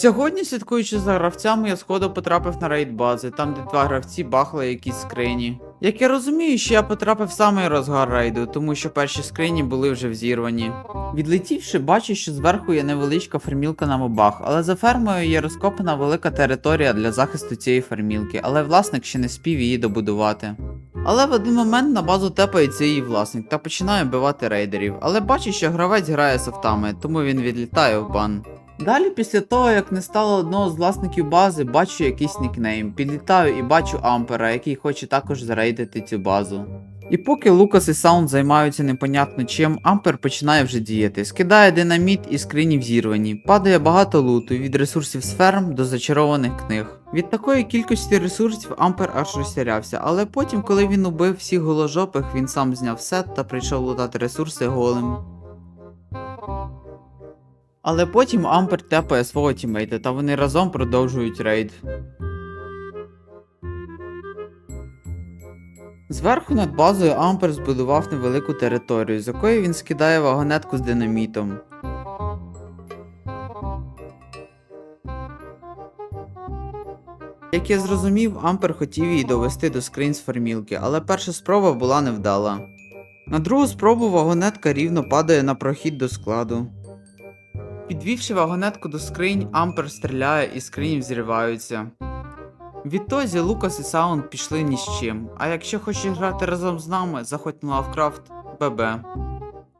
Сьогодні, слідкуючи за гравцями, я сходу потрапив на рейд бази, там де два гравці бахали якісь скрині. Як я розумію, що я потрапив в самий розгар рейду, тому що перші скрині були вже взірвані. Відлетівши, бачу, що зверху є невеличка фермілка на мобах, але за фермою є розкопана велика територія для захисту цієї фермілки, але власник ще не спів її добудувати. Але в один момент на базу тепається її власник та починає вбивати рейдерів, але бачу, що гравець грає софтами, тому він відлітає в бан. Далі, після того, як не стало одного з власників бази, бачу якийсь нікнейм. Підлітаю і бачу Ампера, який хоче також зарейдити цю базу. І поки Лукас і Саунд займаються непонятно чим, Ампер починає вже діяти. Скидає динаміт і скрині взірвані. Падає багато луту від ресурсів з ферм до зачарованих книг. Від такої кількості ресурсів Ампер аж розтярявся, але потім, коли він убив всіх голожопих, він сам зняв сет та прийшов лутати ресурси голим. Але потім Ампер тепає свого тімейта, та вони разом продовжують рейд. Зверху над базою Ампер збудував невелику територію, з якої він скидає вагонетку з динамітом. Як я зрозумів, Ампер хотів її довести до скринь з фермілки, але перша спроба була невдала. На другу спробу вагонетка рівно падає на прохід до складу. Підвівши вагонетку до скринь, Ампер стріляє і скрині взриваються. Відтоді Лукас і Саунд пішли ні з чим. А якщо хочеш грати разом з нами, заходь на Лавкрафт ББ.